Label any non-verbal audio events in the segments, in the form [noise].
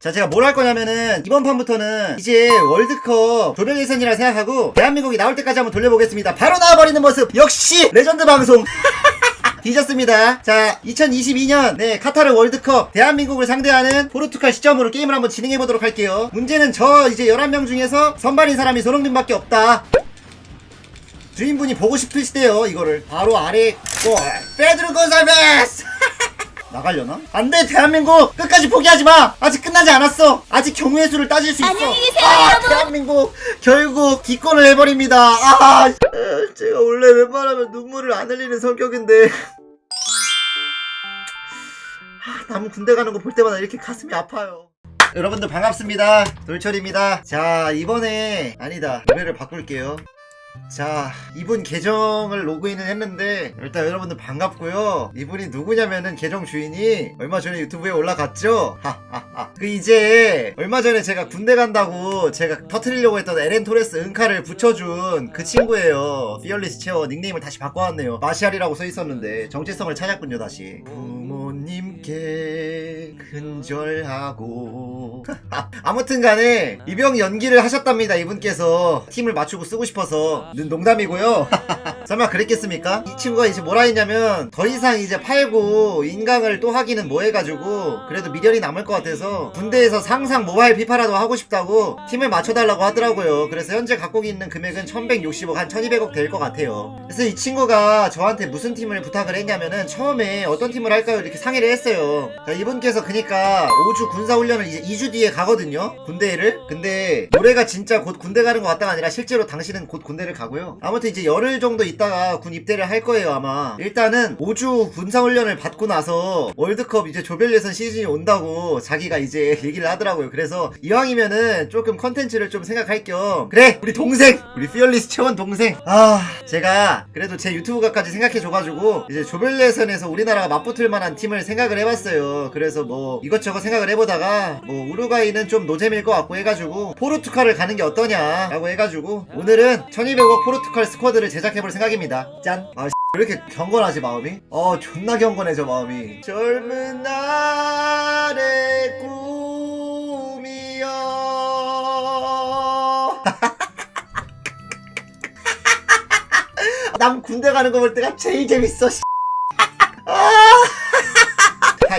자 제가 뭘 할 거냐면은 이번 판부터는 이제 월드컵 조별 예선이라 생각하고 대한민국이 나올 때까지 한번 돌려보겠습니다 바로 나와버리는 모습 역시 레전드 방송 [laughs] 뒤졌습니다. 자, 2022년 네 카타르 월드컵 대한민국을 상대하는 포르투갈 시점으로 게임을 한번 진행해 보도록 할게요. 문제는 저 이제 11명 중에서 선발인 사람이 손흥민밖에 없다. 주인분이 보고 싶으시대요, 이거를. 바로 아래 골. 페드로 고살베스! 나가려나? 안 돼, 대한민국! 끝까지 포기하지 마! 아직 끝나지 않았어! 아직 경우의 수를 따질 수 있어! 안녕히 계세요, 아, 여러분. 대한민국! 결국 기권을 해버립니다. 아, 에, 제가 원래 웬만하면 눈물을 안 흘리는 성격인데. 아, 남은 군대 가는 거 볼 때마다 이렇게 가슴이 아파요. 여러분들 반갑습니다. 돌철입니다. 자, 이번에, 아니다. 노래를 바꿀게요. 자, 이분 계정을 로그인을 했는데, 일단 여러분들 반갑고요. 이분이 누구냐면은 계정 주인이 얼마 전에 유튜브에 올라갔죠? 하하하. 그 이제, 얼마 전에 제가 군대 간다고 제가 터트리려고 했던 에렌 토레스 은카를 붙여준 그 친구예요. 피얼리스 체어 닉네임을 다시 바꿔왔네요. 마시알이라고 써 있었는데, 정체성을 찾았군요, 다시. 부모님께 근절하고. [laughs] 아무튼 간에, 입영 연기를 하셨답니다, 이분께서. 팀을 맞추고 쓰고 싶어서. 는 농담이고요. [laughs] 설마 그랬겠습니까? 이 친구가 이제 뭐라 했냐면 더 이상 이제 팔고 인강을 또 하기는 뭐 해가지고 그래도 미련이 남을 것 같아서 군대에서 상상 모바일 피파라도 하고 싶다고 팀을 맞춰달라고 하더라고요. 그래서 현재 갖고 있는 금액은 1160억 한 1200억 될 것 같아요. 그래서 이 친구가 저한테 무슨 팀을 부탁을 했냐면은 처음에 어떤 팀을 할까요? 이렇게 상의를 했어요. 자, 이분께서 그 니까 5주 군사훈련을 이제 2주 뒤에 가거든요. 군대를. 근데 노래가 진짜 곧 군대 가는 것 같다가 아니라 실제로 당신은 곧 군대를 가고요. 아무튼 이제 열흘 정도 있다가 군 입대를 할 거예요 아마. 일단은 5주 군사훈련을 받고 나서 월드컵 이제 조별 예선 시즌이 온다고 자기가 이제 [laughs] 얘기를 하더라고요. 그래서 이왕이면은 조금 컨텐츠를 좀 생각할 겸 그래 우리 동생 우리 피얼리스 채원 동생 아 제가 그래도 제 유튜브가까지 생각해줘가지고 이제 조별 예선에서 우리나라가 맞붙을 만한 팀을 생각을 해봤어요. 그래서 뭐 이것저것 생각을 해보다가 뭐 우루과이는 좀 노잼일 것 같고 해가지고 포르투갈을 가는 게 어떠냐라고 해가지고 오늘은 1200억 포르투갈 스쿼드를 제작해볼 생각입니다. 짠. 아, 왜 이렇게 경건하지 마음이? 어 존나 경건해져 마음이. 젊은 날의 꿈이여. [laughs] 남 군대 가는 거 볼 때가 제일 재밌어. 씨.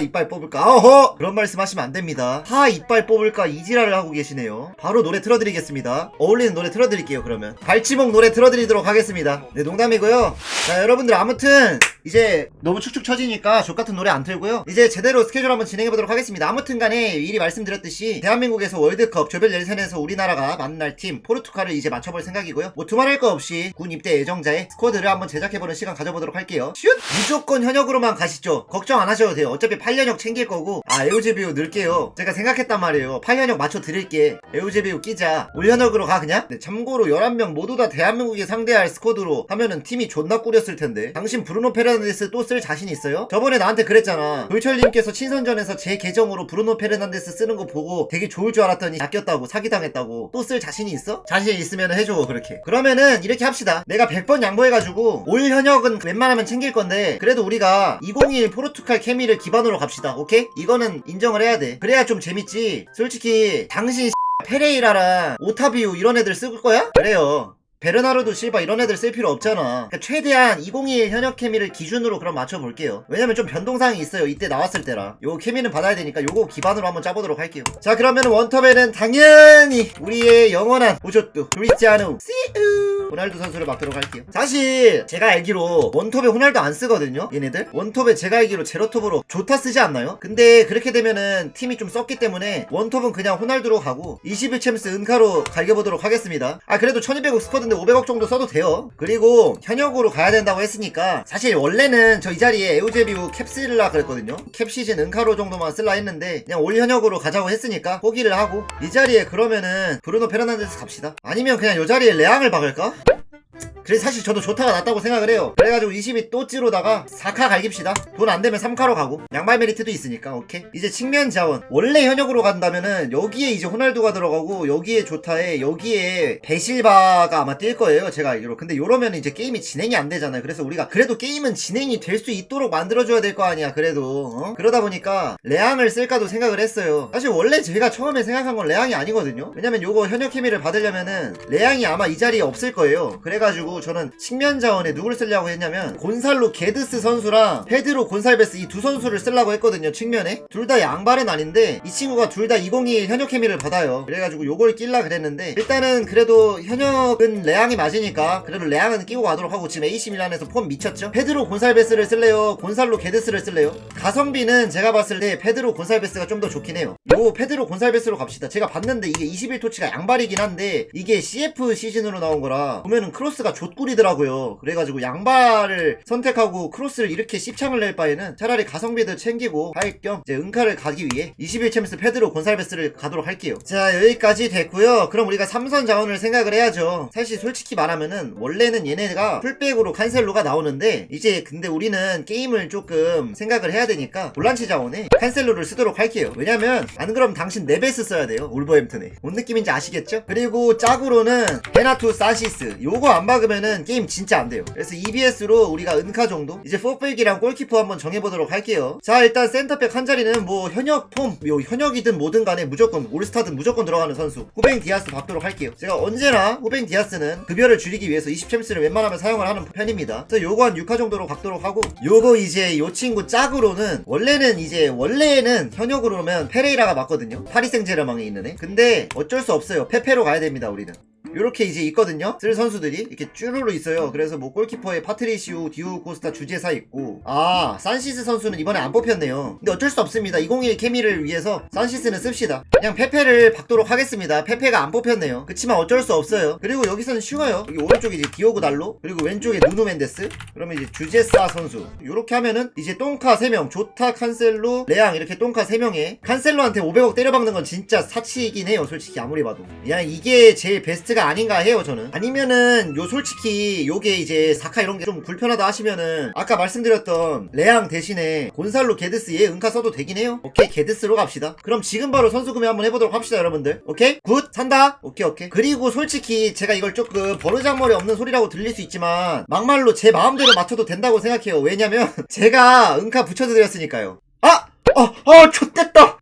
하 이빨 뽑을까? 어허! 그런 말씀 하시면 안 됩니다. 하 이빨 뽑을까? 이지랄을 하고 계시네요. 바로 노래 틀어드리겠습니다. 어울리는 노래 틀어드릴게요, 그러면. 발치목 노래 틀어드리도록 하겠습니다. 네, 농담이고요. 자, 여러분들 아무튼 이제 너무 축축 처지니까 족 같은 노래 안 틀고요. 이제 제대로 스케줄 한번 진행해 보도록 하겠습니다. 아무튼 간에 미리 말씀드렸듯이 대한민국에서 월드컵 조별 예선에서 우리나라가 만날 팀 포르투갈을 이제 맞춰볼 생각이고요. 뭐 두말할 거 없이 군 입대 예정자의 스쿼드를 한번 제작해 보는 시간 가져보도록 할게요. 슛! 무조건 현역으로만 가시죠. 걱정 안 하셔도 돼요. 어차피 8 년역 챙길 거고 아 에우제비우 넣을게요. 제가 생각했단 말이에요. 8년역 맞춰 드릴게. 에우제비우 끼자. 올 현역으로 가 그냥? 네, 참고로 11명 모두 다 대한민국이 상대할 스쿼드로 하면은 팀이 존나 꾸렸을 텐데 당신 브루노 페르난데스 또 쓸 자신 있어요? 저번에 나한테 그랬잖아. 돌철님께서 친선전에서 제 계정으로 브루노 페르난데스 쓰는 거 보고 되게 좋을 줄 알았더니 낚였다고 사기당했다고 또 쓸 자신이 있어? 자신 있으면 해줘 그렇게. 그러면은 이렇게 합시다. 내가 100번 양보해가지고 올 현역은 웬만하면 챙길 건데 그래도 우리가 2021 포르투갈 케미를 기반으로 갑시다. 오케이? 이거는 인정을 해야 돼. 그래야 좀 재밌지. 솔직히 당신 [laughs] 페레이라랑 오타비우 이런 애들 쓸 거야? 그래요. 베르나르도 실바 이런 애들 쓸 필요 없잖아. 그러니까 최대한 2021 현역 케미를 기준으로 그럼 맞춰볼게요. 왜냐면 좀 변동사항이 있어요. 이때 나왔을 때라. 요 케미는 받아야 되니까 요거 기반으로 한번 짜보도록 할게요. 자 그러면 원톱에는 당연히 우리의 영원한 오조뚜 크리스티아누 씨우 호날두 선수를 맡도록 할게요. 사실 제가 알기로 원톱에 호날두 안 쓰거든요. 얘네들 원톱에 제가 알기로 제로톱으로 좋다 쓰지 않나요? 근데 그렇게 되면은 팀이 좀 썩기 때문에 원톱은 그냥 호날두로 가고 21 챔스 은카로 갈겨보도록 하겠습니다. 아 그래도 1200억 스쿼드 인데 500억 정도 써도 돼요. 그리고 현역으로 가야 된다고 했으니까 사실 원래는 저 이 자리에 에우제비우 캡 쓸라 그랬거든요. 캡 시즌 은카로 정도만 쓸라 했는데 그냥 올 현역으로 가자고 했으니까 포기를 하고 이 자리에 그러면은 브루노 페르난데스 갑시다. 아니면 그냥 이 자리에 레앙을 박을까? 그래서 사실 저도 조타가 낫다고 생각을 해요. 그래가지고 22 또찌로다가 4카 갈깁시다. 돈 안되면 3카로 가고. 양말 메리트도 있으니까 오케이. 이제 측면 자원. 원래 현역으로 간다면은 여기에 이제 호날두가 들어가고 여기에 조타에 여기에 베실바가 아마 뛸 거예요 제가 알기로. 근데 요러면 이제 게임이 진행이 안 되잖아요. 그래서 우리가 그래도 게임은 진행이 될 수 있도록 만들어줘야 될 거 아니야 그래도. 어? 그러다 보니까 레앙을 쓸까도 생각을 했어요. 사실 원래 제가 처음에 생각한 건 레앙이 아니거든요. 왜냐면 요거 현역 케미를 받으려면은 레앙이 아마 이 자리에 없을 거예요. 그래가지고 저는 측면 자원에 누구를 쓰려고 했냐면 곤살로 게드스 선수랑 페드로 곤살베스 이 두 선수를 쓰려고 했거든요 측면에. 둘 다 양발은 아닌데 이 친구가 둘 다 2021 현역 케미를 받아요. 그래가지고 요걸 낄라 그랬는데 일단은 그래도 현역은 레앙이 맞으니까 그래도 레앙은 끼고 가도록 하고 지금 AC 밀란에서 폼 미쳤죠? 페드로 곤살베스를 쓸래요? 곤살로 게드스를 쓸래요 가성비는 제가 봤을 때 페드로 곤살베스가 좀 더 좋긴 해요. 요 페드로 곤살베스로 갑시다. 제가 봤는데 이게 21토치가 양발이긴 한데 이게 CF 시즌으로 나온 거라 보면은 크로스가 좆꿀이더라고요. 그래가지고 양발을 선택하고 크로스를 이렇게 씹창을 낼 바에는 차라리 가성비도 챙기고 할 겸 이제 은카를 가기 위해 21챔스 페드로 곤살베스를 가도록 할게요. 자 여기까지 됐고요. 그럼 우리가 삼선 자원을 생각을 해야죠. 사실 솔직히 말하면은 원래는 얘네가 풀백으로 칸셀로가 나오는데 이제 근데 우리는 게임을 조금 생각을 해야 되니까 볼란치 자원에 칸셀로를 쓰도록 할게요. 왜냐면 안 그럼 당신 네베스 써야 돼요 울버햄튼에. 뭔 느낌인지 아시겠죠? 그리고 짝으로는 베나투 사시스. 요거 안 박으면은 게임 진짜 안 돼요. 그래서 EBS로 우리가 은카 정도? 이제 포백이랑 골키퍼 한번 정해보도록 할게요. 자 일단 센터백 한 자리는 뭐 현역 폼 요 현역이든 뭐든 간에 무조건 올스타든 무조건 들어가는 선수. 후뱅 디아스 박도록 할게요. 제가 언제나 후뱅 디아스는 급여를 줄이기 위해서 20챔스를 웬만하면 사용을 하는 편입니다. 그래서 요거 한 6화 정도로 박도록 하고 요거 이제 요 친구 짝으로는 원래는 이제 원래는 현역으로면 페레이라가 맞거든요. 파리 생제르맹에 있는 애. 근데 어쩔 수 없어요. 페페로 가야 됩니다 우리는 요렇게 이제 있거든요. 쓸 선수들이 이렇게 쭈루루 있어요. 그래서 뭐 골키퍼에 파트리시우, 디우 코스타, 주제사 있고 아 산시스 선수는 이번에 안 뽑혔네요. 근데 어쩔 수 없습니다. 201 케미를 위해서 산시스는 씁시다. 그냥 페페를 박도록 하겠습니다. 페페가 안 뽑혔네요. 그치만 어쩔 수 없어요. 그리고 여기서는 쉬워요. 여기 오른쪽에 이제 디오고 달로 그리고 왼쪽에 누누 멘데스 그러면 이제 주제사 선수 요렇게 하면은 이제 똥카 3명 조타 칸셀로 레앙 이렇게 똥카 3명에 칸셀로한테 500억 때려박는 건 진짜 사치이긴 해요. 솔직히 아무리 봐도 그냥 이게 제일 베스트 가 아닌가 해요 저는 아니면은 요 솔직히 요게 이제 사카 이런 게 좀 불편하다 하시면은 아까 말씀드렸던 레앙 대신에 곤살로 게드스 얘 은카 써도 되긴 해요 오케이 게드스로 갑시다 그럼 지금 바로 선수 구매 한번 해보도록 합시다 여러분들 오케이 굿 산다 오케이 오케이 그리고 솔직히 제가 이걸 조금 버르장머리 없는 소리라고 들릴 수 있지만 막말로 제 마음대로 맞춰도 된다고 생각해요 왜냐면 [laughs] 제가 은카 붙여드렸으니까요 아! 아! 아! 좆됐다!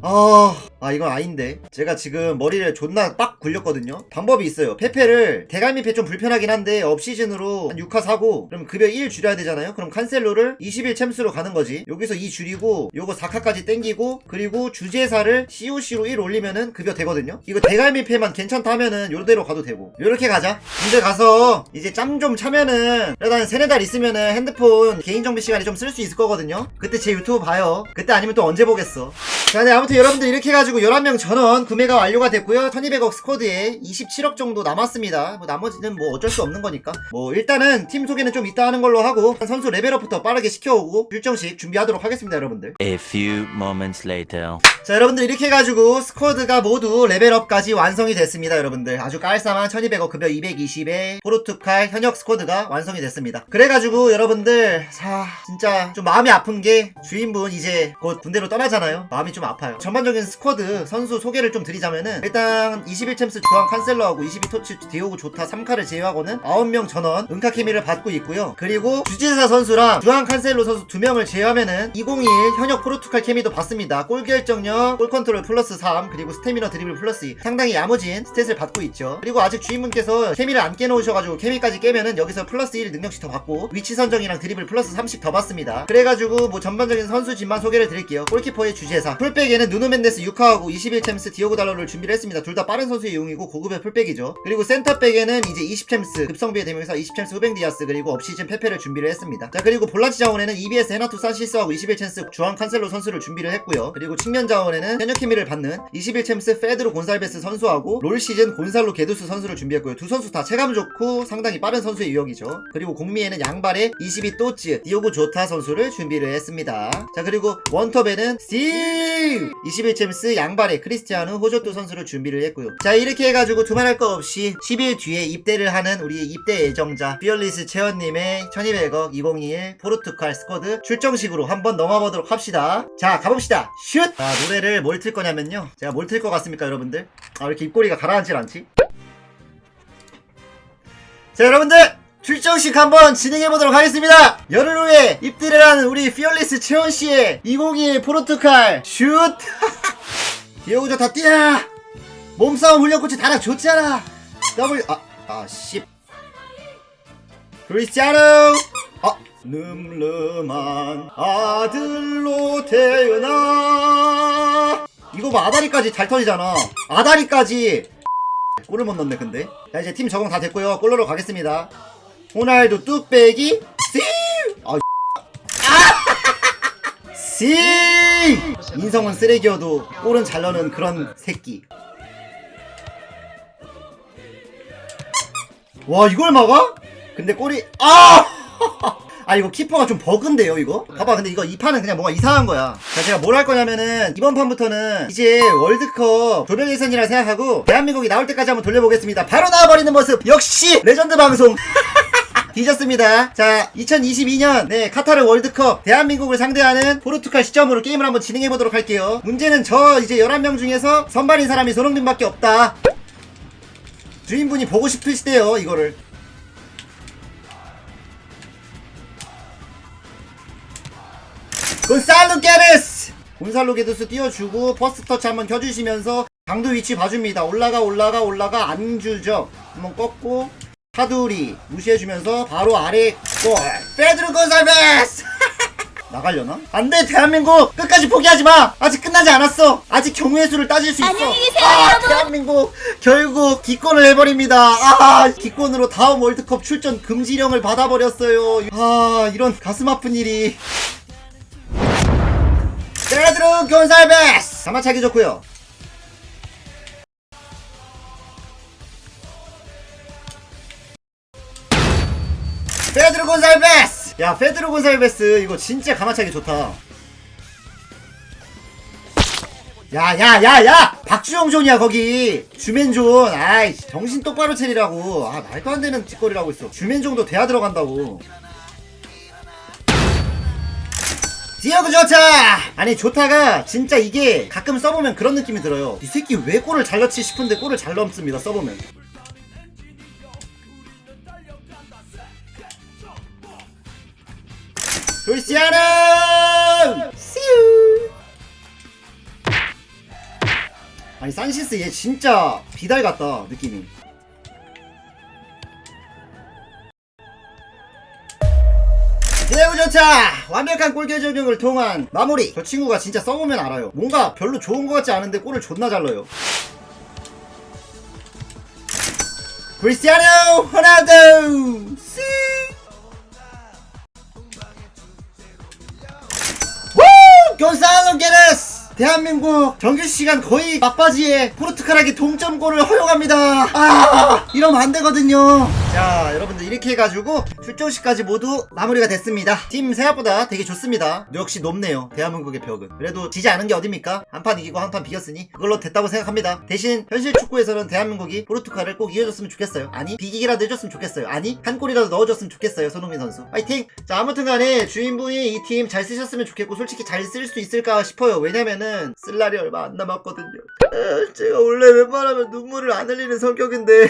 아, 아 이건 아닌데. 제가 지금 머리를 존나 빡 굴렸거든요. 방법이 있어요. 페페를 대갈미페 좀 불편하긴 한데 업시즌으로 한 6화 사고 그럼 급여 1 줄여야 되잖아요. 그럼 칸셀로를 21 챔스로 가는 거지. 여기서 2 줄이고 요거 4카까지 땡기고 그리고 주제사를 COC로 1 올리면은 급여 되거든요. 이거 대갈미페만 괜찮다 하면은 요대로 가도 되고. 요렇게 가자. 군대 가서 이제 짬 좀 차면은 그래도 한 세네 달 있으면은 핸드폰 개인정비 시간에 좀 쓸 수 있을 거거든요. 그때 제 유튜브 봐요. 그때 아니면 또 언제 보겠어. 자, 네, 아무튼 여러분들 이렇게 해가지고 11명 전원 구매가 완료가 됐고요. 1200억 스쿼드에 27억 정도 남았습니다. 뭐 나머지는 뭐 어쩔 수 없는 거니까. 뭐 일단은 팀 소개는 좀 이따 하는 걸로 하고 선수 레벨업부터 빠르게 시켜오고 일정씩 준비하도록 하겠습니다, 여러분들. A few moments later. 자, 여러분들 이렇게 해가지고 스쿼드가 모두 레벨업까지 완성이 됐습니다, 여러분들. 아주 깔쌈한 1200억 급여 220에 포르투갈 현역 스쿼드가 완성이 됐습니다. 그래가지고 여러분들, 자, 진짜 좀 마음이 아픈 게 주인분 이제 곧 군대로 떠나잖아요. 마음이 좀 아파요. 전반적인 스쿼드 선수 소개를 좀 드리자면은 일단 21챔스 주한 칸셀러하고 22토치 디오고 조타 3카를 제외하고는 9명 전원 은카 케미를 받고 있고요. 그리고 주지사 선수랑 주한 칸셀로 선수 2명을 제외하면은 2021 현역 포르투갈 케미도 받습니다. 골 결정력, 골 컨트롤 플러스 3, 그리고 스태미너 드리블 플러스 2. 상당히 야무진 스탯을 받고 있죠. 그리고 아직 주인분께서 케미를 안 깨놓으셔가지고 케미까지 깨면은 여기서 플러스 1 능력치 더 받고 위치 선정이랑 드리블 플러스 30더 받습니다. 그래가지고 뭐 전반적인 선수 진만 소개를 드릴게요. 골키퍼의 주제사. 풀백에는 누누 멘데스 6화하고 21챔스 디오고 달러를 준비를 했습니다. 둘 다 빠른 선수의 용이고 고급의 풀백이죠. 그리고 센터백에는 이제 20챔스 급성비의 대명사 20챔스 후뱅 디아스 그리고 업시즌 페페를 준비를 했습니다. 자 그리고 볼란치 자원에는 EBS 헤나투 산시스하고 21챔스 주한 칸셀로 선수를 준비를 했고요. 그리고 측면 자원에는 현역 케미를 받는 21챔스 페드로 곤살베스 선수하고 롤 시즌 곤살로 게두스 선수를 준비했고요. 두 선수 다 체감 좋고 상당히 빠른 선수의 유형이죠. 그리고 공미에는 양발에 22 또츠 디오고 조타 선수를 준비를 했습니다. 자 그리고 원톱에는 스티브 21챔스 양발에 크리스티아누 호조토 선수를 준비를 했고요. 자 이렇게 해가지고 두말할 거 없이 10일 뒤에 입대를 하는 우리 입대 예정자 피얼리스 채원님의 1200억 2021 포르투갈 스쿼드 출정식으로 한번 넘어보도록 합시다. 자 가봅시다. 슛! 자 노래를 뭘 틀 거냐면요. 제가 뭘 틀 것 같습니까 여러분들? 아 왜 이렇게 입꼬리가 가라앉질 않지? 자 여러분들 출정식 한번 진행해보도록 하겠습니다. 열흘 후에 입대를 하는 우리 피얼리스 채원씨의 2021 포르투갈 슛! 디오고 저다 뛰어 몸싸움 훈련코치 달아 줬잖아! 더블 아, 아 씨. 크리스티아노! 아 늠름한 아들로 태어나! 이거 봐 아다리까지 잘 터지잖아. 아다리까지. 골을 못 넣네 근데. 자 이제 팀 적응 다 됐고요. 골로로 가겠습니다 호날두 뚝배기 씨! 아, 아! 씨! 인성은 쓰레기여도 골은 잘 넣는 그런 새끼 와 이걸 막아? 근데 골이 아! 아 이거 키퍼가 좀 버그인데요 이거? 봐봐 근데 이거 이 판은 그냥 뭔가 이상한 거야 자 제가 뭘 할 거냐면은 이번 판부터는 이제 월드컵 조별 예선이라 생각하고 대한민국이 나올 때까지 한번 돌려보겠습니다 바로 나와버리는 모습 역시 레전드 방송 뒤졌습니다. 자, 2022년 네 카타르 월드컵 대한민국을 상대하는 포르투갈 시점으로 게임을 한번 진행해 보도록 할게요. 문제는 저 이제 11명 중에서 선발인 사람이 손흥민밖에 없다. 주인분이 보고 싶으시대요, 이거를. 곤살로 게르스! 곤살로 게르스 띄워주고 퍼스트 터치 한번 켜주시면서 강도 위치 봐줍니다. 올라가 올라가 올라가 안 주죠. 한번 꺾고 타두리 무시해주면서 바로 아래 골 페드로 곤살베스 나가려나? 안돼 대한민국 끝까지 포기하지 마! 아직 끝나지 않았어! 아직 경우의 수를 따질 수 있어! 안녕히 계세요, 아, 여러분. 대한민국 결국 기권을 해버립니다! 아 기권으로 다음 월드컵 출전 금지령을 받아버렸어요! 아 이런 가슴 아픈 일이. 페드로 곤살베스 가마차기 좋고요 페드로 곤살베스! 야, 페드로 곤살베스, 이거 진짜 가마차기 좋다. 야, 야, 야, 야! 박주영 존이야, 거기! 주맨 존. 아이, 정신 똑바로 차리라고. 아, 말도 안 되는 짓거리라고 있어. 주맨 존도 대야 들어간다고. 디어그 좋다! 아니, 좋다가 진짜 이게 가끔 써보면 그런 느낌이 들어요. 이 새끼 왜 골을 잘 넣지 싶은데 골을 잘 넣습니다, 써보면. 크리스티아노! 씨유! 아니 산시스 얘 진짜 비달 같다 느낌이 대우 좋다! 완벽한 골 결정력을 통한 마무리! 저 친구가 진짜 써보면 알아요. 뭔가 별로 좋은 것 같지 않은데 골을 존나 잘 넣어요. 크리스티아노 호날두! 곤살로 게레스! 대한민국 정규 시간 거의 막바지에 포르투갈에게 동점골을 허용합니다. 아, 이러면 안 되거든요. 자, 여러분들 이렇게 해가지고 출정식까지 모두 마무리가 됐습니다. 팀 생각보다 되게 좋습니다. 역시 높네요. 대한민국의 벽은. 그래도 지지 않은 게 어딥니까? 한 판 이기고 한 판 비겼으니 그걸로 됐다고 생각합니다. 대신 현실 축구에서는 대한민국이 포르투갈을 꼭 이겨줬으면 좋겠어요. 아니, 비기기라도 해줬으면 좋겠어요. 아니, 한 골이라도 넣어줬으면 좋겠어요. 손흥민 선수. 파이팅! 자, 아무튼 간에 주인분이 이 팀 잘 쓰셨으면 좋겠고 솔직히 잘 쓸 수 있을까 싶어요. 왜냐면은 쓸 날이 얼마 안 남았거든요. 에, 제가 원래 웬만하면 눈물을 안 흘리는 성격인데 아,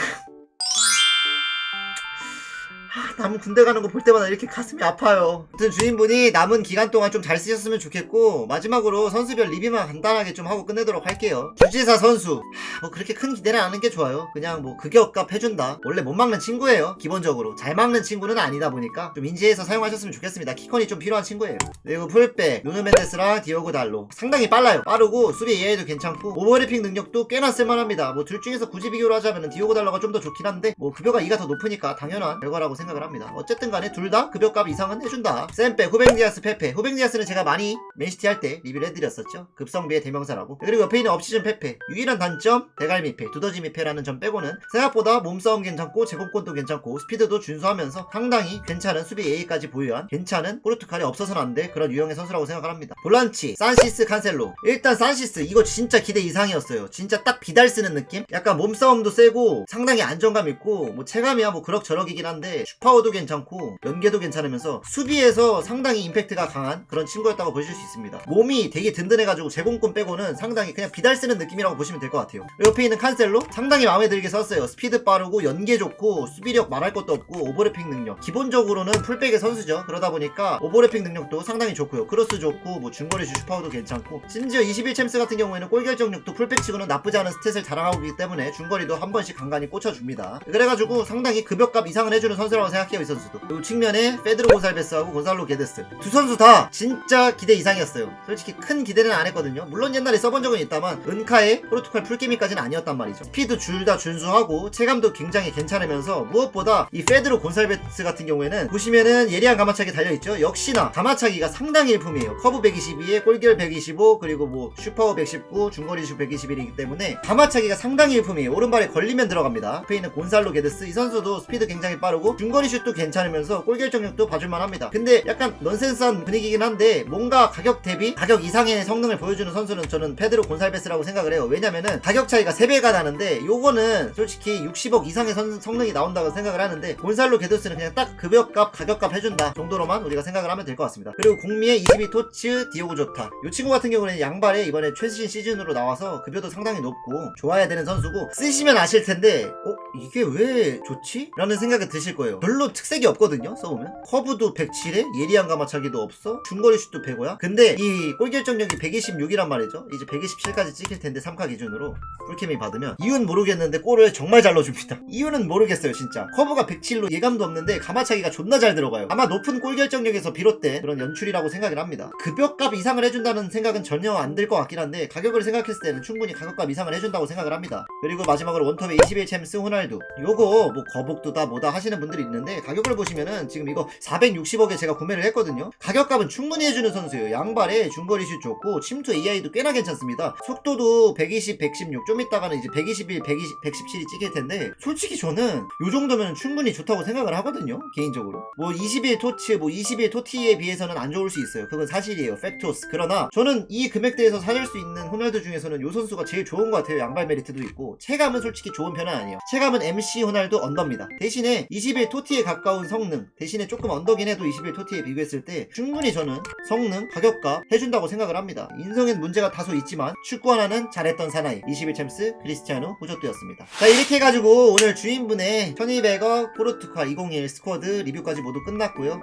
남은 군대 가는 거 볼 때마다 이렇게 가슴이 아파요. 아무튼 주인분이 남은 기간 동안 좀 잘 쓰셨으면 좋겠고 마지막으로 선수별 리뷰만 간단하게 좀 하고 끝내도록 할게요. 주지사 선수 하, 뭐 그렇게 큰 기대는 안 하는 게 좋아요. 그냥 뭐 극역값 해준다. 원래 못 막는 친구예요. 기본적으로 잘 막는 친구는 아니다 보니까 좀 인지해서 사용하셨으면 좋겠습니다. 키컨이 좀 필요한 친구예요. 그리고 풀백 누누 멘데스랑 디오고 달로 상당히 빨라요. 빠르고 수비 예외도 괜찮고 오버래핑 능력도 꽤나 쓸만합니다. 뭐 둘 중에서 굳이 비교를 하자면 디오고 달러가 좀 더 좋긴 한데 뭐 급여가 2가 더 높으니까 당연한 결과라고 생각을 합니다. 합니다. 어쨌든 간에 둘 다 급여값 이상은 해준다. 샘페, 후뱅디아스, 페페. 후뱅디아스는 제가 많이 맨시티 할 때 리뷰를 해드렸었죠. 급성비의 대명사라고. 그리고 옆에 있는 업시즌 페페. 유일한 단점 대갈미페, 두더지 미페라는 점 빼고는 생각보다 몸싸움 괜찮고 제공권도 괜찮고 스피드도 준수하면서 상당히 괜찮은 수비 A까지 보유한 괜찮은 포르투갈이 없어서는 안 돼 그런 유형의 선수라고 생각을 합니다. 볼란치, 산시스, 칸셀로. 일단 산시스 이거 진짜 기대 이상이었어요. 진짜 딱 비달 쓰는 느낌? 약간 몸싸움도 세고 상당히 안정감 있고 뭐 체감이야 뭐 그럭저럭이긴 한데 슈파워 도 괜찮고 연계도 괜찮으면서 수비에서 상당히 임팩트가 강한 그런 친구였다고 보실 수 있습니다. 몸이 되게 든든해가지고 제공권 빼고는 상당히 그냥 비달 쓰는 느낌이라고 보시면 될 것 같아요. 옆에 있는 칸셀로 상당히 마음에 들게 썼어요. 스피드 빠르고 연계 좋고 수비력 말할 것도 없고 오버래핑 능력. 기본적으로는 풀백의 선수죠. 그러다 보니까 오버래핑 능력도 상당히 좋고요. 크로스 좋고 뭐 중거리 슈파워도 괜찮고 심지어 21 챔스 같은 경우에는 골 결정력도 풀백치고는 나쁘지 않은 스탯을 자랑하고 있기 때문에 중거리도 한 번씩 간간히 꽂혀줍니다. 그래가지고 상당히 급여값 이상을 해주는 선수라고 생각 해요 이 선수도. 그리고 측면에 페드로 고살베스하고 고살로 게데스 두 선수 다 진짜 기대 이상이었어요. 솔직히 큰 기대는 안 했거든요. 물론 옛날에 써본 적은 있다만 은카의 포르투갈 풀게임까지는 아니었단 말이죠. 스피드 둘다 준수하고 체감도 굉장히 괜찮으면서 무엇보다 이 페드로 곤살베스 같은 경우에는 보시면은 예리한 가마차기 달려있죠. 역시나 가마차기가 상당히 일품이에요. 커브 122에 골결 125 그리고 뭐 슈퍼 119 중거리 슈 121이기 때문에 가마차기가 상당히 일품이에요. 오른발에 걸리면 들어갑니다. 있는 곤살로 게데스 이 선수도 스피드 굉장히 빠르고 중거 리 슛도 괜찮으면서 골 결정력도 봐줄만 합니다. 근데 약간 넌센스한 분위기긴 한데 뭔가 가격 대비 가격 이상의 성능을 보여주는 선수는 저는 페드로 곤살베스라고 생각을 해요. 왜냐면은 가격 차이가 3배가 나는데 요거는 솔직히 60억 이상의 선- 성능이 나온다고 생각을 하는데 곤살로 게데스는 그냥 딱 급여값 가격값 해준다 정도로만 우리가 생각을 하면 될 것 같습니다. 그리고 공미의 22 토츠 디오고 좋다. 이 친구 같은 경우는 양발에 이번에 최신 시즌으로 나와서 급여도 상당히 높고 좋아야 되는 선수고 쓰시면 아실 텐데 어 이게 왜 좋지? 라는 생각이 드실 거예요. 별로 특색이 없거든요. 써보면 커브도 107에 예리한 가마차기도 없어 중거리 슛도 105야. 근데 이 골 결정력이 126이란 말이죠. 이제 127까지 찍힐 텐데 3카 기준으로 풀캠이 받으면 이유는 모르겠는데 골을 정말 잘 넣어줍니다. [laughs] 이유는 모르겠어요 진짜. 커브가 107로 예감도 없는데 가마차기가 존나 잘 들어가요. 아마 높은 골 결정력에서 비롯된 그런 연출이라고 생각을 합니다. 급여값 이상을 해준다는 생각은 전혀 안 들 것 같긴 한데 가격을 생각했을 때는 충분히 가격값 이상을 해준다고 생각을 합니다. 그리고 마지막으로 원톱의 21 챔스 호날두. 요거 뭐 거북두다 뭐다 하시는 분들이 있는데 가격을 보시면은 지금 이거 460억에 제가 구매를 했거든요. 가격값은 충분히 해주는 선수예요. 양발에 중거리 슛 좋고 침투 AI도 꽤나 괜찮습니다. 속도도 120, 116. 좀 있다가는 이제 121, 120, 117이 찍힐 텐데 솔직히 저는 요 정도면 충분히 좋다고 생각을 하거든요. 개인적으로. 뭐 21 토치, 뭐 21 토티에 비해서는 안 좋을 수 있어요. 그건 사실이에요. 팩토스. 그러나 저는 이 금액대에서 사줄 수 있는 호날두 중에서는 요 선수가 제일 좋은 것 같아요. 양발 메리트도 있고 체감은 솔직히 좋은 편은 아니에요. 체감은 MC 호날두 언더입니다. 대신에 21 토티 에 가까운 성능 대신에 조금 언더긴 해도 21 토티에 비교했을 때 충분히 저는 성능, 가격값 해준다고 생각을 합니다. 인성엔 문제가 다소 있지만 축구 하나는 잘했던 사나이 21 챔스 크리스티아노 호조트였습니다. 자 이렇게 해가지고 오늘 주인분의 1200억 포르투갈 2021 스쿼드 리뷰까지 모두 끝났고요.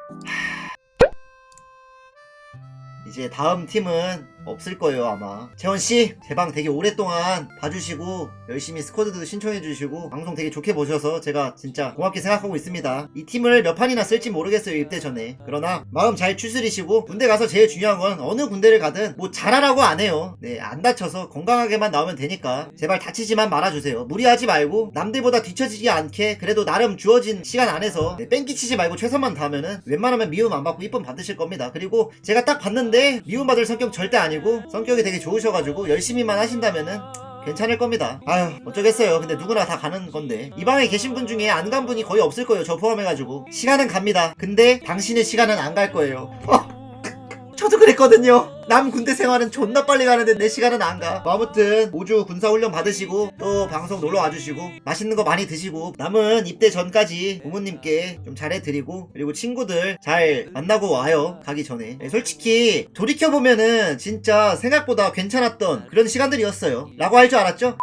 이제 다음 팀은 없을 거예요 아마. 재원씨 제 방 되게 오랫동안 봐주시고 열심히 스쿼드도 신청해주시고 방송 되게 좋게 보셔서 제가 진짜 고맙게 생각하고 있습니다. 이 팀을 몇 판이나 쓸지 모르겠어요 입대 전에. 그러나 마음 잘 추스리시고 군대 가서 제일 중요한 건 어느 군대를 가든 뭐 잘하라고 안 해요. 네안 다쳐서 건강하게만 나오면 되니까 제발 다치지만 말아주세요. 무리하지 말고 남들보다 뒤처지지 않게 그래도 나름 주어진 시간 안에서 네, 뺑기치지 말고 최선만 다하면은 웬만하면 미움 안 받고 이쁨 받으실 겁니다. 그리고 제가 딱 봤는데 미움 받을 성격 절대 아니 고 성격이 되게 좋으셔가지고 열심히만 하신다면은 괜찮을 겁니다. 아휴, 어쩌겠어요. 근데 누구나 다 가는 건데. 이 방에 계신 분 중에 안 간 분이 거의 없을 거예요. 저 포함해가지고. 시간은 갑니다. 근데 당신의 시간은 안 갈 거예요. [laughs] 저도 그랬거든요. 남 군대 생활은 존나 빨리 가는데 내 시간은 안 가. 뭐 아무튼 5주 군사훈련 받으시고 또 방송 놀러 와주시고 맛있는 거 많이 드시고 남은 입대 전까지 부모님께 좀 잘해드리고 그리고 친구들 잘 만나고 와요. 가기 전에. 네, 솔직히 돌이켜보면은 진짜 생각보다 괜찮았던 그런 시간들이었어요. 라고 할 줄 알았죠?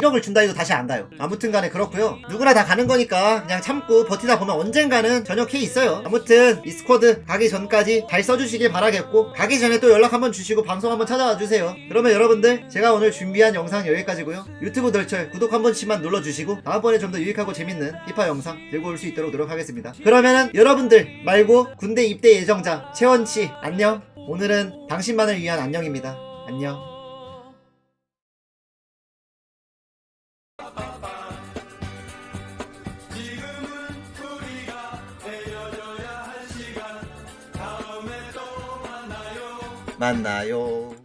1억을 준다 해도 다시 안 가요. 아무튼 간에 그렇고요. 누구나 다 가는 거니까 그냥 참고 버티다 보면 언젠가는 저녁해 있어요. 아무튼 이 스쿼드 가기 전까지 잘 써주시길 바라겠고 가기 전에 또 연락 한번 주시고 방송 한번 찾아와 주세요. 그러면 여러분들 제가 오늘 준비한 영상 여기까지고요. 유튜브 덜철 구독 한 번씩만 눌러주시고 다음번에 좀 더 유익하고 재밌는 힙합 영상 들고 올 수 있도록 노력하겠습니다. 그러면은 여러분들 말고 군대 입대 예정자 채원씨 안녕. 오늘은 당신만을 위한 안녕입니다. 안녕. 만나요